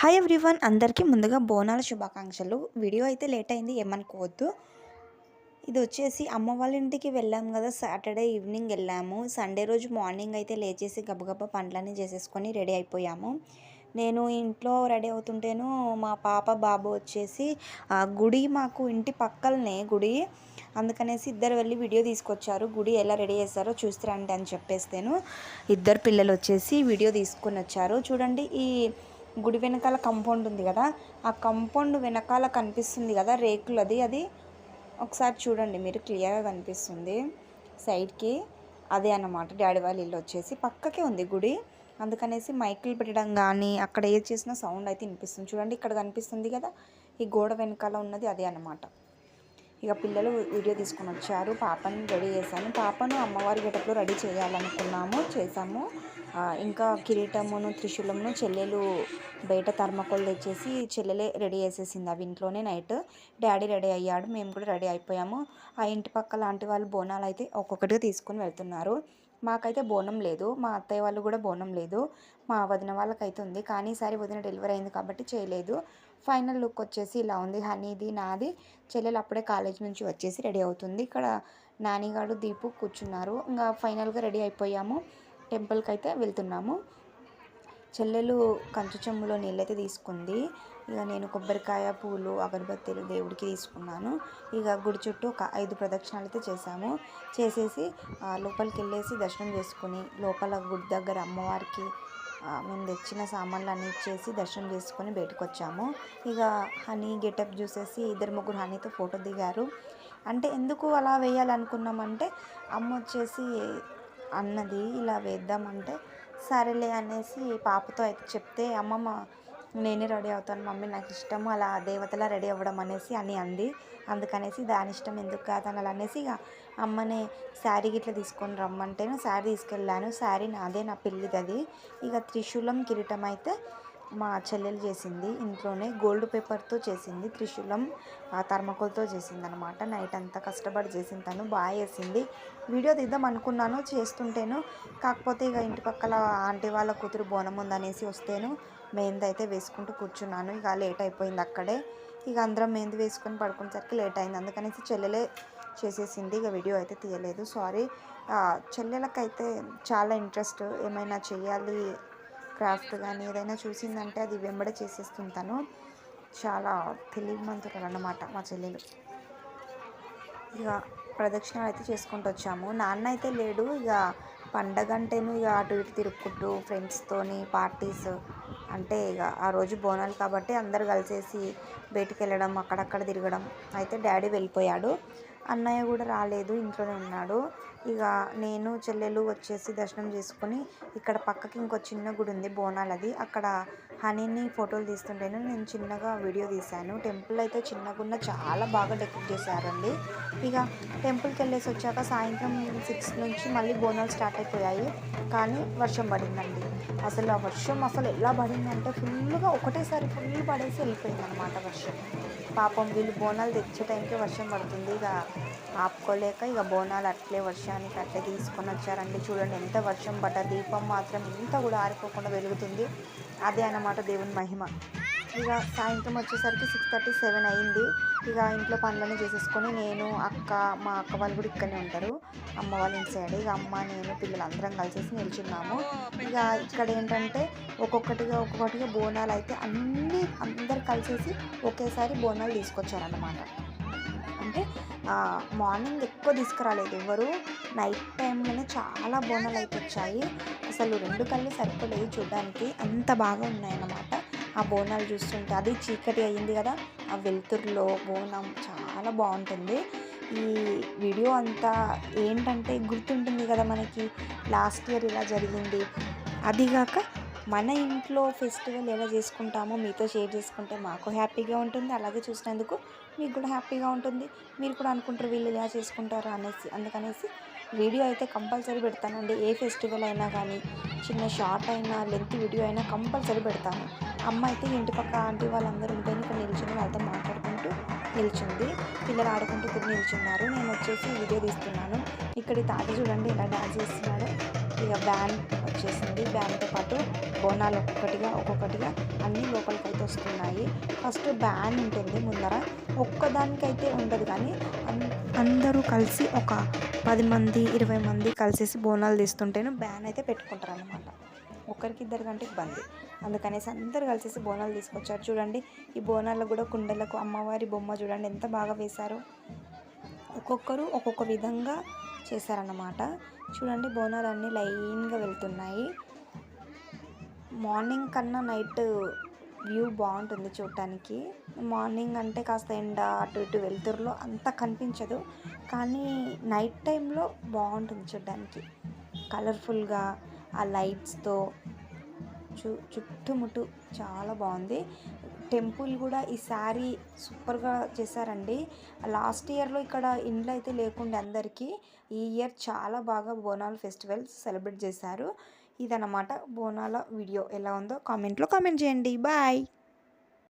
Hi everyone అందరికీ ముందుగా బోనాల శుభాకాంక్షలు. వీడియో అయితే లేట్ అయింది ఏమనుకోవద్దు. ఇది వచ్చేసి అమ్మ వాళ్ళ ఇంటికి వెళ్ళాము కదా సాటర్డే ఈవినింగ్ వెళ్ళాము. సండే రోజు మార్నింగ్ అయితే లేచేసి గబగబా పండ్లన్నీ చేసేసుకొని రెడీ అయిపోయాము. నేను ఇంట్లో రెడీ అవుతుంటేను మా పాప బాబు వచ్చేసి గుడి మాకు ఇంటి పక్కలనే గుడి. అందుకనేసి ఇద్దరు వెళ్ళి వీడియో తీసుకొచ్చారు. గుడి ఎలా రెడీ చేస్తారో చూస్తారండి అని చెప్పేస్తేను. ఇద్దరు పిల్లలు వచ్చేసి వీడియో తీసుకొని వచ్చారు. చూడండి ఈ గుడి వెనకాల కంపౌండ్ ఉంది కదా ఆ కంపౌండ్ వెనకాల కనిపిస్తుంది కదా రేకులది అది ఒకసారి చూడండి మీరు క్లియర్గా కనిపిస్తుంది. సైడ్కి అదే అన్నమాట డాడీ వాళ్ళ ఇల్లు వచ్చేసి పక్కకే ఉంది గుడి. అందుకనేసి మైకులు పెట్టడం కానీ అక్కడ ఏది చేసినా సౌండ్ అయితే వినిపిస్తుంది. చూడండి ఇక్కడ కనిపిస్తుంది కదా ఈ గోడ వెనకాల ఉన్నది అదే అన్నమాట. ఇక పిల్లలు వీడియో తీసుకొని వచ్చారు. పాపని రెడీ చేశాను. పాపను అమ్మవారి గెటప్లో రెడీ చేయాలనుకున్నాము చేసాము ఇంకా కిరీటమును త్రిశూలమును చెల్లెలు బయట థర్మకోల్ తెచ్చేసి చెల్లెలే రెడీ చేసేసింది. అవి ఇంట్లోనే నైట్ డాడీ రెడీ అయ్యాడు. మేము కూడా రెడీ అయిపోయాము. ఆ ఇంటి పక్క లాంటి వాళ్ళు బోనాలు అయితే ఒక్కొక్కటిగా తీసుకొని వెళ్తున్నారు. మాకైతే బోనం లేదు. మా అత్తయ్య వాళ్ళు కూడా బోనం లేదు. మా వదిన వాళ్ళకైతే ఉంది. కానీ ఈసారి వదిన డెలివరీ అయింది కాబట్టి చేయలేదు. ఫైనల్ లుక్ వచ్చేసి ఇలా ఉంది. హనీది నాది. చెల్లెలు అప్పుడే కాలేజ్ నుంచి వచ్చేసి రెడీ అవుతుంది. ఇక్కడ నానిగాడు దీపు కూర్చున్నారు. ఇంకా ఫైనల్గా రెడీ అయిపోయాము. టెంపుల్కి అయితే వెళ్తున్నాము. చెల్లెలు కంచు చెమ్ములో నీళ్ళైతే తీసుకుంది. ఇక నేను కొబ్బరికాయ పూలు అగరబత్తీలు దేవుడికి తీసుకున్నాను. ఇక గుడి చుట్టూ ఒక ఐదు ప్రదక్షిణాలు అయితే చేశాము. చేసేసి లోపలికి వెళ్ళేసి దర్శనం చేసుకుని లోపల గుడి దగ్గర అమ్మవారికి మేము తెచ్చిన సామాన్లు అన్నీ ఇచ్చేసి దర్శనం చేసుకొని బయటకు వచ్చాము ఇక హనీ గెటప్ చూసేసి ఇద్దరు ముగ్గురు హనీతో ఫోటో దిగారు. అంటే ఎందుకు అలా వేయాలనుకున్నామంటే అమ్మ వచ్చేసి అన్నది ఇలా వేద్దామంటే సరేలే అనేసి పాపతో అయితే చెప్తే అమ్మమ్మ నేనే రెడీ అవుతాను మమ్మీ నాకు ఇష్టము అలా దేవతలా రెడీ అవ్వడం అనేసి అని అంది. అందుకనేసి దాని ఇష్టం ఎందుకు కాదని అలా అనేసి ఇక అమ్మనే శారీ గిట్ల తీసుకొని రమ్మంటేనే శారీ తీసుకెళ్ళాను. శారీ నాదే నా పెళ్ళిది అది ఇక త్రిశూలం కిరీటం అయితే మా చెల్లెలు చేసింది. ఇంట్లోనే గోల్డ్ పేపర్తో చేసింది. త్రిశూలం థర్మకోల్తో చేసింది అనమాట నైట్ అంతా కష్టపడి చేసింది తను. బాగా చేసింది. వీడియో తీద్దాం అనుకున్నాను చేస్తుంటేను. కాకపోతే ఇక ఇంటి పక్కల ఆంటీ వాళ్ళ కూతురు బోనం ఉందనేసి వస్తేను మెహందీ అయితే వేసుకుంటూ కూర్చున్నాను. ఇక లేట్ అయిపోయింది అక్కడే. ఇక అందరం మెహందీ వేసుకొని పడుకునేసరికి లేట్ అయింది. అందుకనేసి చెల్లెలే చేసేసింది. ఇక వీడియో అయితే తీయలేదు. సారీ. చెల్లెలకైతే చాలా ఇంట్రెస్ట్. ఏమైనా చేయాలి క్రాఫ్ట్ కానీ ఏదైనా చూసిందంటే అది వెంబడే చేసేస్తుంది తను. చాలా తెలివిమంతురాలు అన్నమాట మా చెల్లెలు. ఇక ప్రదక్షిణాలు అయితే చేసుకుంటూ వచ్చాము. నాన్న అయితే లేడు. ఇక పండగ అంటేను ఇక అటు ఇటు తిరుక్కుంటూ ఫ్రెండ్స్తోని పార్టీస్ అంటే ఇక ఆ రోజు బోనాలు కాబట్టి అందరు కలిసేసి బయటికి వెళ్ళడం అక్కడక్కడ తిరగడం. అయితే డాడీ వెళ్ళిపోయాడు. అన్నయ్య కూడా రాలేదు ఇంట్లోనే ఉన్నాడు. ఇక నేను చెల్లెలు వచ్చేసి దర్శనం చేసుకొని ఇక్కడ పక్కకి ఇంకో చిన్న గుడి ఉంది బోనాలది అక్కడ హనీని ఫోటోలు తీస్తుంటేను నేను చిన్నగా వీడియో తీశాను. టెంపుల్ అయితే చిన్నగున్న చాలా బాగా డెకరేట్ చేశారండి. ఇక టెంపుల్కి వెళ్ళేసి వచ్చాక సాయంత్రం సిక్స్ నుంచి మళ్ళీ బోనాలు స్టార్ట్ అయిపోయాయి. కానీ వర్షం పడిందండి. అసలు ఆ వర్షం అసలు ఎలా పడిందంటే ఫుల్గా ఒకటేసారి ఫుల్ పడేసి వెళ్ళిపోయింది అనమాట వర్షం. పాపం వీళ్ళు బోనాలు తెచ్చే టైంకి వర్షం పడుతుంది. ఇక ఆపుకోలేక ఇక బోనాలు అట్లే వర్షానికి అట్లే తీసుకొని వచ్చారండి. చూడండి ఎంత వర్షం పడ్డ దీపం మాత్రం ఇంత కూడా ఆరిపోకుండా వెలుగుతుంది. అదే అన్నమాట దేవుని మహిమ. ఇక సాయంత్రం వచ్చేసరికి సిక్స్ థర్టీ సెవెన్ అయింది. ఇక ఇంట్లో పనులన్నీ చేసేసుకొని నేను అక్క మా అక్క వాళ్ళు కూడా ఇక్కడనే ఉంటారు. అమ్మ వాళ్ళు ఇంటి సైడ్ ఇక అమ్మ నేను పిల్లలు అందరం కలిసేసి నిల్చున్నాము. ఇక ఇక్కడ ఏంటంటే ఒక్కొక్కటిగా ఒక్కొక్కటిగా బోనాలు అయితే అన్నీ అందరు కలిసేసి ఒకేసారి బోనాలు తీసుకొచ్చారన్నమాట. అంటే మార్నింగ్ ఎక్కువ తీసుకురాలేదు. ఎవరు? నైట్ టైంలోనే చాలా బోనాలు అయితే వచ్చాయి అసలు రెండు కళ్ళు సరిపోలేదు చూడడానికి. అంత బాగా ఉన్నాయన్నమాట ఆ బోనాలు చూస్తుంటే. అది చీకటి అయ్యింది కదా ఆ వెలుతురులో బోనం చాలా బాగుంటుంది. ఈ వీడియో అంతా ఏంటంటే గుర్తుంటుంది కదా మనకి. లాస్ట్ ఇయర్ ఇలా జరిగింది. అదిగాక మన ఇంట్లో ఫెస్టివల్ ఎలా చేసుకుంటామో మీతో షేర్ చేసుకుంటే మాకు హ్యాపీగా ఉంటుంది. అలాగే చూసినందుకు మీకు కూడా హ్యాపీగా ఉంటుంది. మీరు కూడా అనుకుంటారు వీళ్ళు ఇలా చేసుకుంటారు అనేసి. అందుకనేసి వీడియో అయితే కంపల్సరీ పెడతానండి. ఏ ఫెస్టివల్ అయినా కానీ చిన్న షార్ట్ అయినా లెంత్ వీడియో అయినా కంపల్సరీ పెడతాను. అమ్మ అయితే ఇంటి పక్క ఆంటీ వాళ్ళందరూ ఉంటేనే ఇక్కడ నిల్చుని వాళ్ళతో మాట్లాడుకుంటూ నిల్చుంది. పిల్లలు ఆడుకుంటూ కూడా నిల్చున్నారు. నేను వచ్చేసి వీడియో తీస్తున్నాను. ఇక్కడ తాత చూడండి ఎలా డాన్స్ చేస్తున్నాడు. ఇక బ్యాన్ వచ్చేసింది. బ్యాన్తో పాటు బోనాలు ఒక్కొక్కటిగా ఒక్కొక్కటిగా అన్నీ లోపలికైతే వస్తున్నాయి. ఫస్ట్ బ్యాన్ ఉంటుంది ముందర. ఒక్కదానికైతే ఉండదు కానీ అందరూ కలిసి ఒక పది మంది ఇరవై మంది కలిసేసి బోనాలు తీస్తుంటేనే బ్యాన్ అయితే పెట్టుకుంటారు అనమాట ఒకరికి ఇద్దరు కంటే ఇబ్బంది. అందుకనేసి అందరు కలిసేసి బోనాలు తీసుకొచ్చారు. చూడండి ఈ బోనాల్లో కూడా కుండలకు అమ్మవారి బొమ్మ చూడండి ఎంత బాగా వేశారో. ఒక్కొక్కరు ఒక్కొక్క విధంగా చేశారన్నమాట. చూడండి బోనాలు అన్నీ లైన్గా వెళ్తున్నాయి. మార్నింగ్ కన్నా నైట్ వ్యూ బాగుంటుంది చూడటానికి. మార్నింగ్ అంటే కాస్త ఎండ అటు ఇటు వెలుతురులో అంత కనిపించదు. కానీ నైట్ టైంలో బాగుంటుంది చూడడానికి కలర్ఫుల్గా ఆ లైట్స్తో చు చుట్టుముట్టు చాలా బాగుంది. టెంపుల్ కూడా ఈసారి సూపర్గా చేశారండి. లాస్ట్ ఇయర్లో ఇక్కడ ఇండ్లు అయితే లేకుండే అందరికీ ఈ ఇయర్ చాలా బాగా బోనాల ఫెస్టివల్ సెలబ్రేట్ చేశారు. ఇదన్నమాట బోనాల వీడియో ఎలా ఉందో కామెంట్లో కామెంట్ చేయండి. బాయ్!